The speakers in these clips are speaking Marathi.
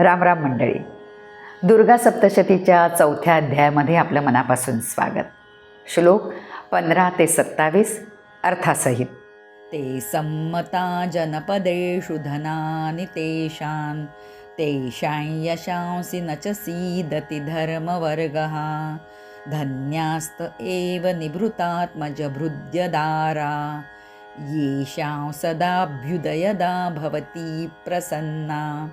राम राम मंडळी. दुर्गा सप्तशतीच्या चौथ्या अध्यायामध्ये आपलं मनापासून स्वागत. श्लोक पंधरा ते सत्तावीस अर्थासहित. ते सम्मता जनपदेषु धनानि तेषां तेषां यशांसि न च सीदति धर्मवर्गः। धन्यास्त एव निभृतात्मजभृद्यदारा। येषां सदाभ्युदयदा भवती प्रसन्ना।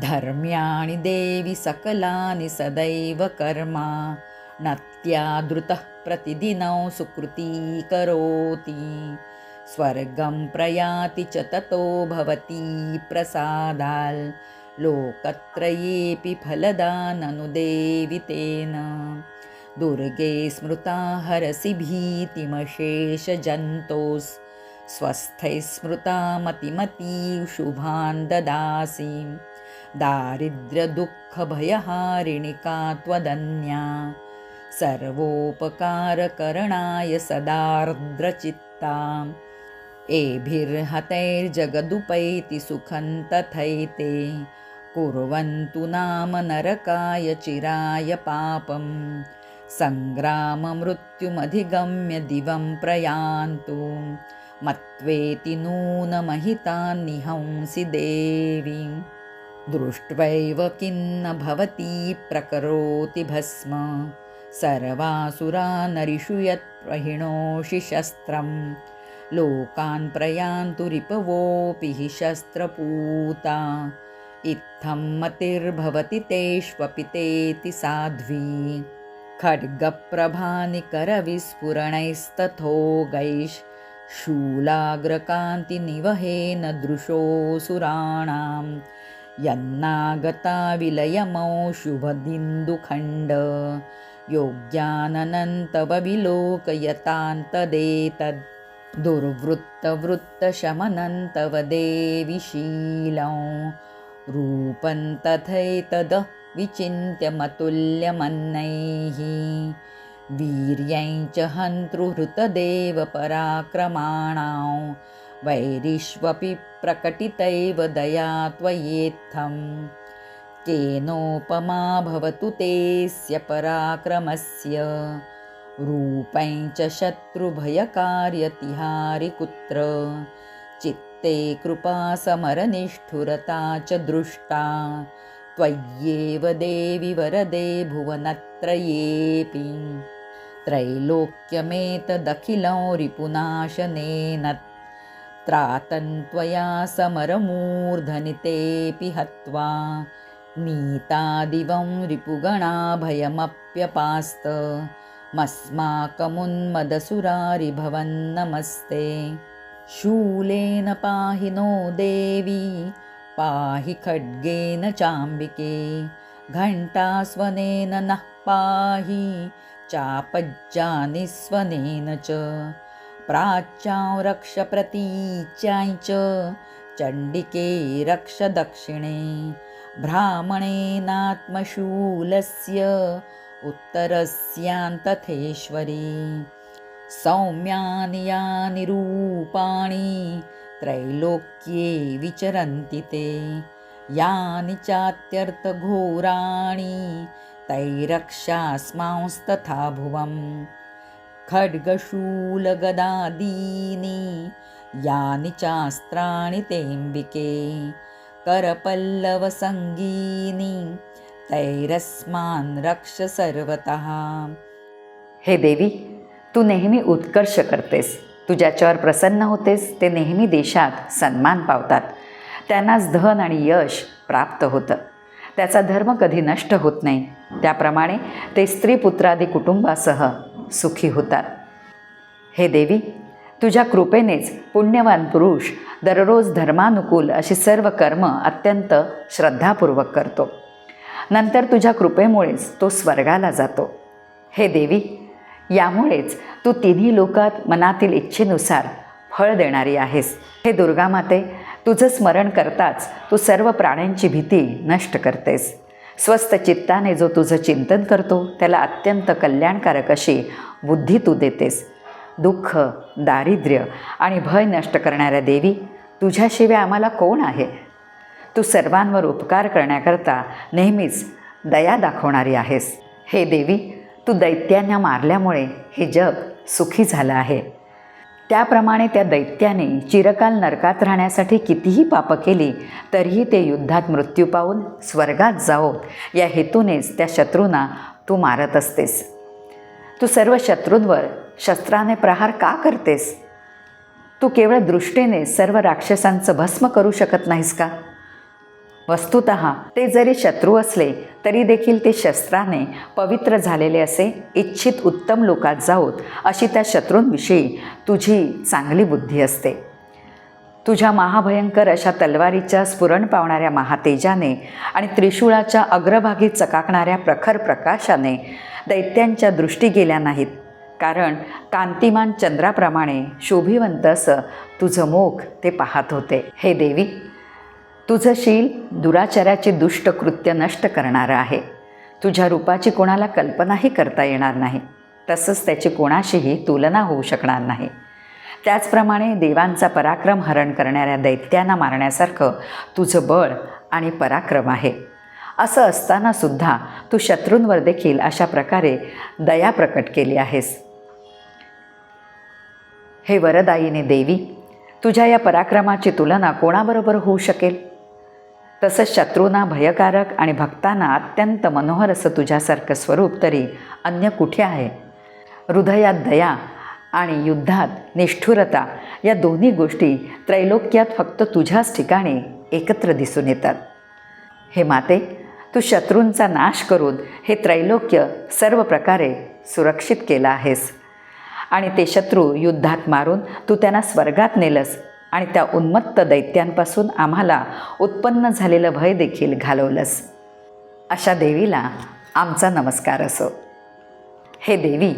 धर्म्याणि देवि सकलानि सदैव कर्मा। नत्यादृतः प्रतिदिनं सुकृती करोति। स्वर्गं प्रयाति च ततो भवती प्रसादाल्। लोकत्रयेऽपि फलदाननुदेवि तेन। दुर्गे स्मृता हरसि भीतिमशेषजन्तोस्। स्वस्थैः स्मृता मतिमतीव शुभान् ददासि दारिद्र्यदुःखभयहारिणिका त्वदन्या? सर्वोपकारकरणाय सदार्द्रचित्ता एभिर्हतैर्जगदुपैति सुखं तथैते। कुर्वन्तु नाम नरकाय चिराय पापं सङ्ग्राममृत्युमधिगम्य दिवं प्रयान्तु। मत्वेति नूनमहितान्निहंसि देवी दृष्ट्वैव किन्न भवती प्रकरोति भस्म। सर्वासुरा नरिषु यत् प्रहिणोषि शस्त्रं लोकान् प्रयान्तु रिपवोऽपि हि शस्त्रपूता। इत्थं मतिर्भवति तेष्वपि तेति साध्वी। खड्गप्रभानिकरविस्फुरणैस्तथोगैः शूलाग्रकान्तिनिवहेन दृशोऽसुराणां यन्नागता विलयमौ शुभदिन्दुखण्ड योग्यानन्तव विलोकयतान्तदेतद् दुर्वृत्तवृत्तशमनन्तव देविशीलौ रूपं तथैतद विचिन्त्यमतुल्यमन्नैः। वीर्यं च हन्तृहृतदेव पराक्रमाणां वैरिष्वपि प्रकटितैव दया त्वयेत्थं केनोपमा भवतु तेऽस्य पराक्रमस्य। रूपं च शत्रुभयकार्यतिहारि कुत्र चित्ते कृपा समरनिष्ठुरता च दृष्टा। त्वय्येव देवि वरदे भुवनत्रयेऽपि। त्रैलोक्यमेतदखिलं रिपुनाशनेन त्रातन्त्वया समरमूर्धनितेऽपि हत्वा नीतादिवं रिपुगणाभयमप्यपास्त। मस्माकमुन्मदसुरारिभवन्नमस्ते। शूलेन पाहि नो देवी पाहि खड्गेन चाम्बिके। घण्टास्वनेन नः पाहि चापज्जानिस्वनेन च। प्राच्यां रक्ष चण्डिके रक्ष दक्षिणे ब्राह्मणेनात्मशूलस्य उत्तरस्यान्तथेश्वरी। सौम्यानि यानि रूपाणि त्रैलोक्ये विचरन्ति ते। यानि चात्यर्थघोराणि तैरक्षास्मांस्तथा भुवम्। खड्गशूलगदादीनि यानि चास्त्राणि तेऽम्बिके करपल्लवसङ्गीनि तैरस्मान् रक्ष सर्वतः। हे देवी तू नेहमी उत्कर्ष करतेस. तू ज्याच्यावर प्रसन्न होतेस ते नेहमी देशात सन्मान पावतात. त्यांनाच धन आणि यश प्राप्त होतं. त्याचा धर्म कधी नष्ट होत नाही. त्याप्रमाणे ते स्त्री पुत्रादी कुटुंबासह सुखी होतात. हे देवी तुझ्या कृपेनेच पुण्यवान पुरुष दररोज धर्मानुकूल अशी सर्व कर्म अत्यंत श्रद्धापूर्वक करतो. नंतर तुझ्या कृपेमुळेच तो स्वर्गाला जातो. हे देवी यामुळेच तू तिन्ही लोकात मनातील इच्छेनुसार फळ देणारी आहेस. हे दुर्गामाते तुझं स्मरण करताच तू सर्व प्राण्यांची भीती नष्ट करतेस. स्वस्थ चित्ताने जो तुझं चिंतन करतो त्याला अत्यंत कल्याणकारक अशी बुद्धी तू देतेस. दुःख दारिद्र्य आणि भय नष्ट करणाऱ्या देवी तुझ्याशिवाय आम्हाला कोण आहे? तू सर्वांवर उपकार करण्याकरता नेहमीच दया दाखवणारी आहेस. हे देवी तू दैत्यांना मारल्यामुळे हे जग सुखी झालं आहे. त्याप्रमाणे त्या दैत्याने चिरकाल नरकात राहण्यासाठी कितीही पापं केली तरीही ते युद्धात मृत्यू पावून स्वर्गात जावोत. या हेतूनेच त्या शत्रूंना तू मारत असतेस. तू सर्व शत्रूंवर शस्त्राने प्रहार का करतेस? तू केवळ दृष्टीने सर्व राक्षसांचं भस्म करू शकत नाहीस का? वस्तुत ते जरी शत्रू असले तरी देखील ते शस्त्राने पवित्र झालेले असे इच्छित उत्तम लोकात जाऊत अशी त्या शत्रूंविषयी तुझी चांगली बुद्धी असते. तुझ्या महाभयंकर अशा तलवारीच्या स्फुरण पावणाऱ्या महातेजाने आणि त्रिशूळाच्या अग्रभागी चकाकणाऱ्या प्रखर प्रकाशाने दैत्यांच्या दृष्टी गेल्या नाहीत. कारण कांतिमान चंद्राप्रमाणे शोभिवंत असं तुझं मोख ते पाहत होते. हे देवी तुझं शील दुराचाराची दुष्ट कृत्य नष्ट करणारं आहे. तुझ्या रूपाची कोणाला कल्पनाही करता येणार नाही. तसंच त्याची कोणाशीही तुलना होऊ शकणार नाही. त्याचप्रमाणे देवांचा पराक्रम हरण करणाऱ्या दैत्यांना मारण्यासारखं तुझं बळ आणि पराक्रम आहे. असं असतानासुद्धा तू शत्रूंवर देखील अशा प्रकारे दया प्रकट केली आहेस. हे वरदायीने देवी तुझ्या या पराक्रमाची तुलना कोणाबरोबर होऊ शकेल? तसंच शत्रूंना भयकारक आणि भक्तांना अत्यंत मनोहर असं तुझ्यासारखं स्वरूप तरी अन्य कुठे आहे? हृदयात दया आणि युद्धात निष्ठुरता या दोन्ही गोष्टी त्रैलोक्यात फक्त तुझ्याच ठिकाणी एकत्र दिसून येतात. हे माते तू शत्रूंचा नाश करून हे त्रैलोक्य सर्व प्रकारे सुरक्षित केलं आहेस. आणि ते शत्रू युद्धात मारून तू त्यांना स्वर्गात नेलंस आणि त्या उन्मत्त दैत्यांपासून आम्हाला उत्पन्न झालेलं भय देखील घालवलंस. अशा देवीला आमचा नमस्कार असो. हे देवी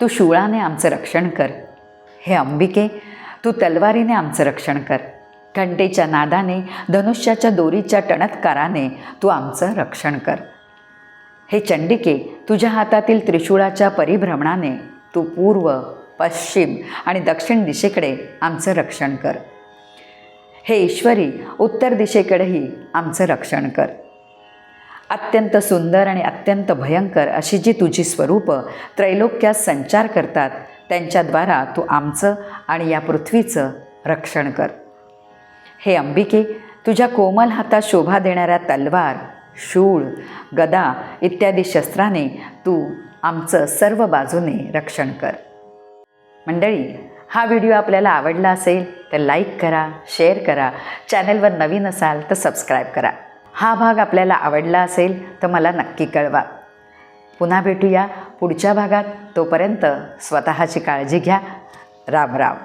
तू शूळाने आमचं रक्षण कर. हे अंबिके तू तलवारीने आमचं रक्षण कर. घंटेच्या नादाने धनुष्याच्या दोरीच्या टणत्काराने तू आमचं रक्षण कर. हे चंडिके तुझ्या हातातील त्रिशूळाच्या परिभ्रमणाने तू पूर्व पश्चिम आणि दक्षिण दिशेकडे आमचं रक्षण कर. हे ईश्वरी उत्तर दिशेकडेही आमचं रक्षण कर. अत्यंत सुंदर आणि अत्यंत भयंकर अशी जी तुझी स्वरूपं त्रैलोक्यात संचार करतात त्यांच्याद्वारा तू आमचं आणि या पृथ्वीचं रक्षण कर. हे अंबिके तुझ्या कोमल हातात शोभा देणाऱ्या तलवार शूळ गदा इत्यादी शस्त्राने तू आमचं सर्व बाजूने रक्षण कर. मंडळी हा व्हिडिओ आपल्याला आवडला असेल तर लाईक करा शेअर करा चॅनलवर नवीन असाल तर सबस्क्राईब करा. हा भाग आपल्याला आवडला असेल तर मला नक्की कळवा. पुन्हा भेटूया पुढच्या भागात. तोपर्यंत स्वतःची काळजी घ्या. राम राम.